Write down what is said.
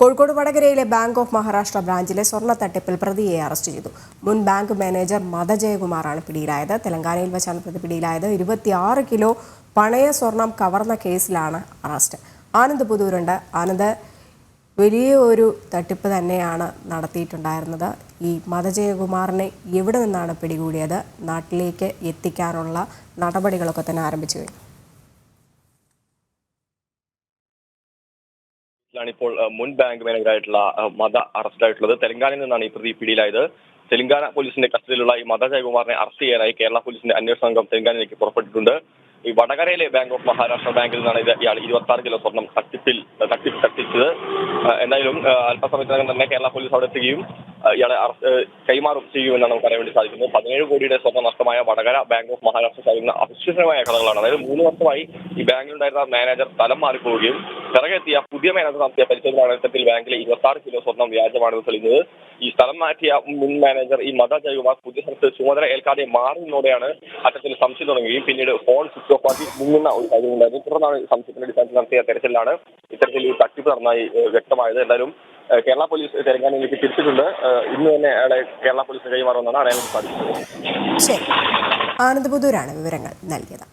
കോഴിക്കോട് വടകരയിലെ bank of Maharashtra ബ്രാഞ്ചിലെ സ്വർണ തട്ടിപ്പിൽ പ്രതിയെ അറസ്റ്റ് ചെയ്തു. മുൻ ബാങ്ക് മാനേജർ മതജയകുമാറാണ് പിടിയിലായത്. തെലങ്കാനയിൽ വെച്ചാണ് പ്രതി പിടിയിലായത്. ഇരുപത്തിയാറ് കിലോ പണയ സ്വർണം കവർന്ന കേസിലാണ് അറസ്റ്റ്. ആനന്ദ് പുതൂരുണ്ട്. ആനന്ദ് വലിയ ഒരു തട്ടിപ്പ് തന്നെയാണ് നടത്തിയിട്ടുണ്ടായിരുന്നത്. ഈ മതജയകുമാറിനെ എവിടെ നിന്നാണ് പിടികൂടിയത്? നാട്ടിലേക്ക് എത്തിക്കാനുള്ള നടപടികളൊക്കെ തന്നെ ആരംഭിച്ചു കഴിഞ്ഞു. ാണ് ഇപ്പോൾ മുൻ ബാങ്ക് മാനേജറായിട്ടുള്ള മത അറസ്റ്റിലായിട്ടുള്ളത്. തെലങ്കാനയിൽ നിന്നാണ് ഈ പ്രതി പിടിയിലായത്. തെലങ്കാന പോലീസിന്റെ കസ്റ്റഡിയിലുള്ള ഈ മത ജയകുമാറിനെ അറസ്റ്റ് ചെയ്യാനായി കേരള പോലീസിന്റെ അന്വേഷണ സംഘം തെലങ്കാനയിലേക്ക് പുറപ്പെട്ടിട്ടുണ്ട്. ഈ വടകരയിലെ ബാങ്ക് ഓഫ് മഹാരാഷ്ട്ര ബാങ്കിൽ നിന്നാണ് ഇത് ഇയാൾ ഇരുപത്തി ആറ് കിലോ സ്വർണം തട്ടിപ്പിൽ തട്ടിപ്പ് തട്ടിച്ചത്. എന്തായാലും അല്പസമയത്തിനകം തന്നെ കേരള പോലീസ് അവിടെ എത്തുകയും ഇയാളെ കൈമാറും ചെയ്യുമെന്നാണ് നമുക്ക് അറിയാൻ വേണ്ടി സാധിക്കുന്നത്. പതിനേഴ് കോടിയുടെ സ്വർണ നഷ്ടമായ വടകര ബാങ്ക് ഓഫ് മഹാരാഷ്ട്ര സാധിക്കുന്ന അവിശ്വസനീയമായ കടകളാണ് അതായത് മൂന്ന് വർഷമായി ഈ ബാങ്കിലുണ്ടായിരുന്ന മാനേജർ സ്ഥലം മാറിപ്പോവുകയും പിറകെത്തിയ പുതിയ മാനേജർ നടത്തിയ പരിശോധന അടിസ്ഥാനത്തിൽ ബാങ്കിലെ ഇരുപത്തി ആറ് കിലോ സ്വർണം വ്യാജമാണെന്ന് തെളിഞ്ഞത്. ഈ സ്ഥലം മാറ്റിയ മുൻ മാനേജർ ഈ മത ജയകുമാർ പുതിയ സ്ഥലത്ത് ചുമതല ഏൽക്കാതെ മാറുന്നതോടെയാണ് അത്തരത്തിൽ സംശയം തുടങ്ങുകയും പിന്നീട് ഫോൺ സ്വിച്ച് ഓഫ് ആക്കി മുങ്ങുന്ന ഒരു കാര്യം ഉണ്ടായിരുന്നു തുടർന്നാണ് സംശയത്തിന്റെ അടിസ്ഥാനത്തിൽ നടത്തിയ തെരച്ചിലാണ് ഇത്തരത്തിൽ ഈ തട്ടിപ്പ് നടന്നായി വ്യക്തമായത്. എന്തായാലും കേരള പോലീസ് തെലങ്കാനയിലേക്ക് തിരിച്ചിട്ടുണ്ട്. ഇന്ന് തന്നെ അയാളെ കേരള പോലീസിന് കൈമാറുമെന്നാണ് അറിയാൻ സാധിച്ചത് സാധിക്കുന്നത് ആനന്ദ് പുതൂരാണ് വിവരങ്ങൾ നൽകിയത്.